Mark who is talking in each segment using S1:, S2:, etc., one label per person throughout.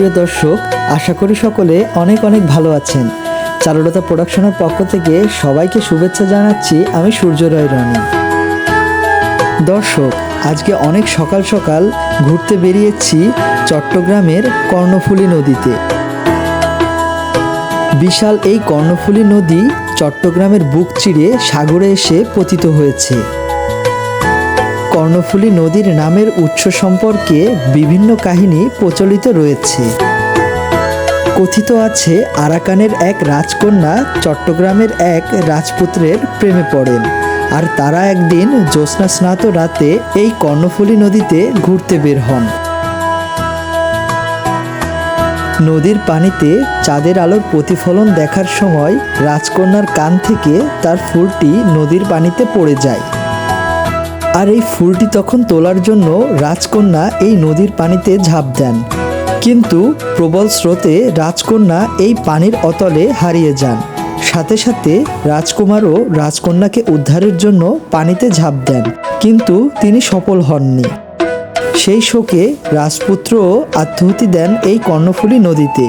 S1: সুপ্রিয় দর্শক, আশা করি সকলে অনেক অনেক ভালো আছেন। চারুলতা প্রোডাকশনের পক্ষ থেকে সবাইকে শুভেচ্ছা জানাচ্ছি আমি সূর্য রায় রনি। দর্শক, আজকে অনেক সকাল সকাল ঘুরতে বেরিয়েছি চট্টগ্রামের কর্ণফুলী নদীতে। বিশাল এই কর্ণফুলী নদী চট্টগ্রামের বুক চিরে সাগরে এসে পতিত হয়েছে। কর্ণফুলী নদীর নামের উৎস সম্পর্কে বিভিন্ন কাহিনী প্রচলিত রয়েছে। কথিত আছে, আরাকানের এক রাজকন্যা চট্টগ্রামের এক রাজপুত্রের প্রেমে পড়েন আর তারা একদিন জ্যোৎস্না স্নাত রাতে এই কর্ণফুলী নদীতে ঘুরতে বের হন। নদীর পানিতে চাঁদের আলোর প্রতিফলন দেখার সময় রাজকন্যার কান থেকে তার ফুলটি নদীর পানিতে পড়ে যায়। আর এই ফুলটি তখন তোলার জন্য রাজকন্যা এই নদীর পানিতে ঝাঁপ দেন। কিন্তু প্রবল স্রোতে রাজকন্যা এই পানির অতলে হারিয়ে যান। সাথে সাথে রাজকুমারও রাজকন্যাকে উদ্ধারের জন্য পানিতে ঝাঁপ দেন, কিন্তু তিনি সফল হননি। সেই শোকে রাজপুত্রও আত্মহতি দেন এই কর্ণফুলী নদীতে।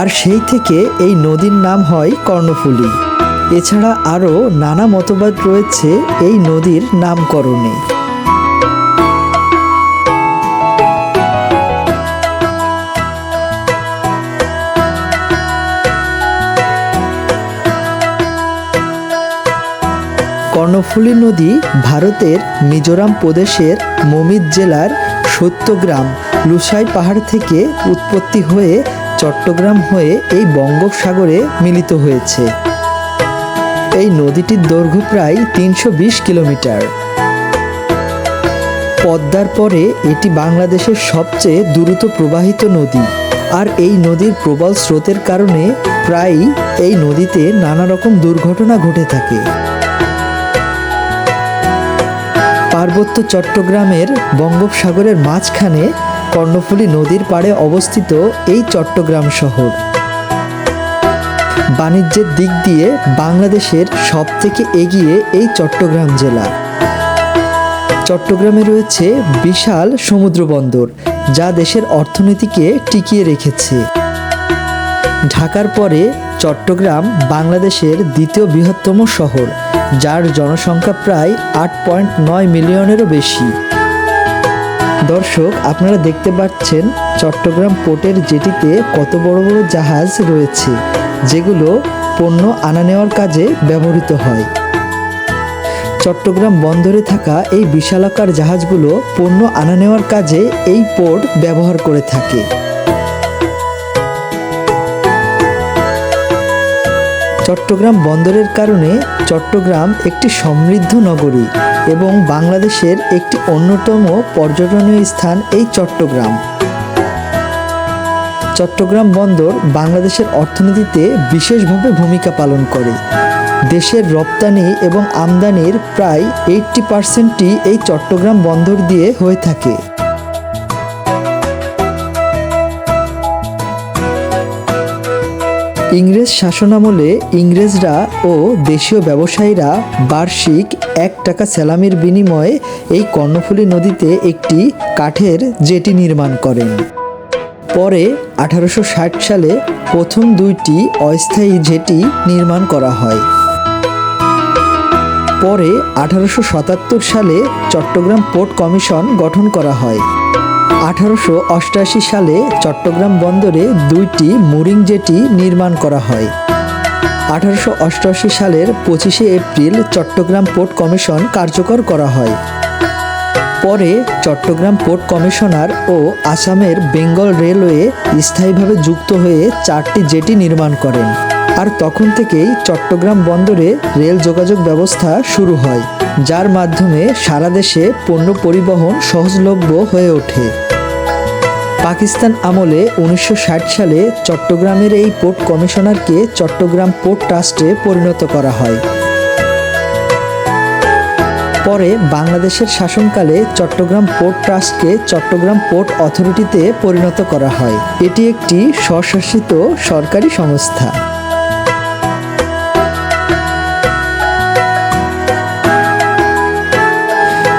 S1: আর সেই থেকে এই নদীর নাম হয় কর্ণফুলী। এছাড়া আরও নানা মতবাদ রয়েছে এই নদীর নামকরণে। কর্ণফুলী নদী ভারতের মিজোরাম প্রদেশের মমিত জেলার সত্যগ্রাম লুসাই পাহাড় থেকে উৎপত্তি হয়ে চট্টগ্রাম হয়ে এই বঙ্গোপসাগরে মিলিত হয়েছে। এই নদীটির দৈর্ঘ্য প্রায় তিনশো বিশ কিলোমিটার। পদ্মার পরে এটি বাংলাদেশের সবচেয়ে দ্রুত প্রবাহিত নদী। আর এই নদীর প্রবল স্রোতের কারণে প্রায়ই এই নদীতে নানা রকম দুর্ঘটনা ঘটে থাকে। পার্বত্য চট্টগ্রামের বঙ্গোপসাগরের মাঝখানে কর্ণফুলী নদীর পাড়ে অবস্থিত এই চট্টগ্রাম শহর। বাণিজ্যের দিক দিয়ে বাংলাদেশের সবথেকে এগিয়ে এই চট্টগ্রাম জেলা। চট্টগ্রামে রয়েছে বিশাল সমুদ্র বন্দর, যা দেশের অর্থনীতিকে টিকিয়ে রেখেছে। ঢাকার পরে চট্টগ্রাম বাংলাদেশের দ্বিতীয় বৃহত্তম শহর, যার জনসংখ্যা প্রায় আট পয়েন্ট নয় মিলিয়নেরও বেশি। দর্শক, আপনারা দেখতে পাচ্ছেন চট্টগ্রাম পোর্টের জেটিতে কত বড় বড় জাহাজ রয়েছে, যেগুলো পণ্য আনা নেওয়ার কাজে ব্যবহৃত হয়। চট্টগ্রাম বন্দরে থাকা এই বিশালাকার জাহাজগুলো পণ্য আনা নেওয়ার কাজে এই পোর্ট ব্যবহার করে থাকে। চট্টগ্রাম বন্দরের কারণে চট্টগ্রাম একটি সমৃদ্ধ নগরী এবং বাংলাদেশের একটি অন্যতম পর্যটনীয় স্থান এই চট্টগ্রাম। চট্টগ্রাম বন্দর বাংলাদেশের অর্থনীতিতে বিশেষভাবে ভূমিকা পালন করে। দেশের রপ্তানি এবং আমদানির প্রায় এইটটি পার্সেন্টই এই চট্টগ্রাম বন্দর দিয়ে হয়ে থাকে। ইংরেজ শাসনামলে ইংরেজরা ও দেশীয় ব্যবসায়ীরা বার্ষিক এক টাকা স্যালামির বিনিময়ে এই কর্ণফুলী নদীতে একটি কাঠের জেটি নির্মাণ করেন। পরে আঠারোশো ষাট সালে প্রথম দুইটি অস্থায়ী জেটি নির্মাণ করা হয়। পরে আঠারোশো সাতাত্তর সালে চট্টগ্রাম পোর্ট কমিশন গঠন করা হয়। আঠারোশো সালে চট্টগ্রাম বন্দরে দুইটি মুরিং জেটি নির্মাণ করা হয়। আঠারোশো অষ্টআশি সালের পঁচিশে এপ্রিল চট্টগ্রাম পোর্ট কমিশন কার্যকর করা হয়। পরে চট্টগ্রাম পোর্ট কমিশনার ও আসামের বেঙ্গল রেলওয়ে স্থায়ীভাবে যুক্ত হয়ে চারটি জেটি নির্মাণ করেন। আর তখন থেকেই চট্টগ্রাম বন্দরে রেল যোগাযোগ ব্যবস্থা শুরু হয়, যার মাধ্যমে সারা দেশে পণ্য পরিবহন সহজলভ্য হয়ে ওঠে। পাকিস্তান আমলে উনিশশো ষাট সালে চট্টগ্রামের এই পোর্ট কমিশনারকে চট্টগ্রাম পোর্ট ট্রাস্টে পরিণত করা হয়। পরে বাংলাদেশের শাসনকালে চট্টগ্রাম পোর্ট ট্রাস্টকে চট্টগ্রাম পোর্ট অথরিটিতে পরিণত করা হয়। এটি একটি স্বশাসিত সরকারি সংস্থা।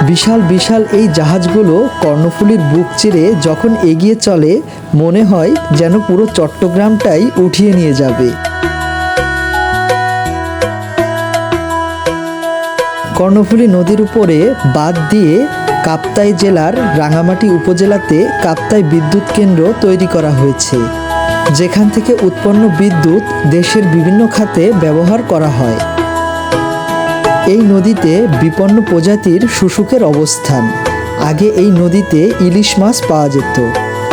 S1: বিশাল বিশাল এই জাহাজগুলো কর্ণফুলীর বুক চিরে যখন এগিয়ে চলে, মনে হয় যেন পুরো চট্টগ্রামটাই উঠিয়ে নিয়ে যাবে। কর্ণফুলী নদীর উপরে বাদ দিয়ে কাপ্তাই জেলার রাঙামাটি উপজেলাতে কাপ্তাই বিদ্যুৎ কেন্দ্র তৈরি করা হয়েছে, যেখান থেকে উৎপন্ন বিদ্যুৎ দেশের বিভিন্ন খাতে ব্যবহার করা হয়। এই নদীতে বিপন্ন প্রজাতির শুশুকের অবস্থান। আগে এই নদীতে ইলিশ মাছ পাওয়া যেত।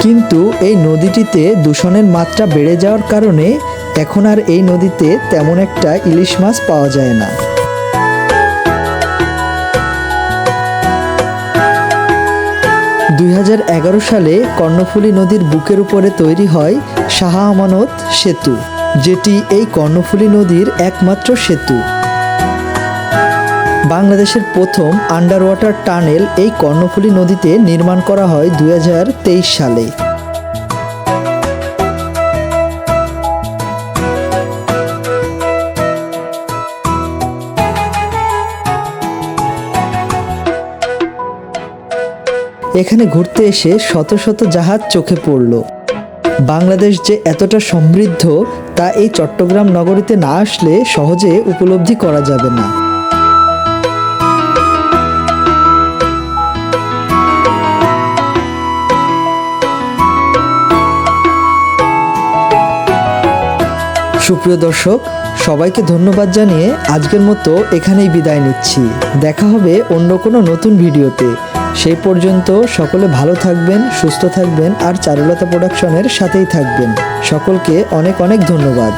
S1: কিন্তু এই নদীটিতে দূষণের মাত্রা বেড়ে যাওয়ার কারণে এখন আর এই নদীতে তেমন একটা ইলিশ মাছ পাওয়া যায় না। দুই হাজার এগারো সালে কর্ণফুলী নদীর বুকের উপরে তৈরি হয় শাহ আমানত সেতু, যেটি এই কর্ণফুলী নদীর একমাত্র সেতু। বাংলাদেশের প্রথম আন্ডার ওয়াটার টানেল এই কর্ণফুলী নদীতে নির্মাণ করা হয় দু হাজার তেইশ সালে। এখানে ঘুরতে এসে শত শত জাহাজ চোখে পড়ল। বাংলাদেশ যে এতটা সমৃদ্ধ, তা এই চট্টগ্রাম নগরীতে না আসলে সহজে উপলব্ধি করা যাবে না। সুপ্রিয় দর্শক, সবাইকে ধন্যবাদ জানিয়ে আজকের মতো এখানেই বিদায় নিচ্ছি। দেখা হবে অন্য কোনো নতুন ভিডিওতে। সেই পর্যন্ত সকলে ভালো থাকবেন, সুস্থ থাকবেন আর চারুলতা প্রোডাকশনের সাথেই থাকবেন। সকলকে অনেক অনেক ধন্যবাদ।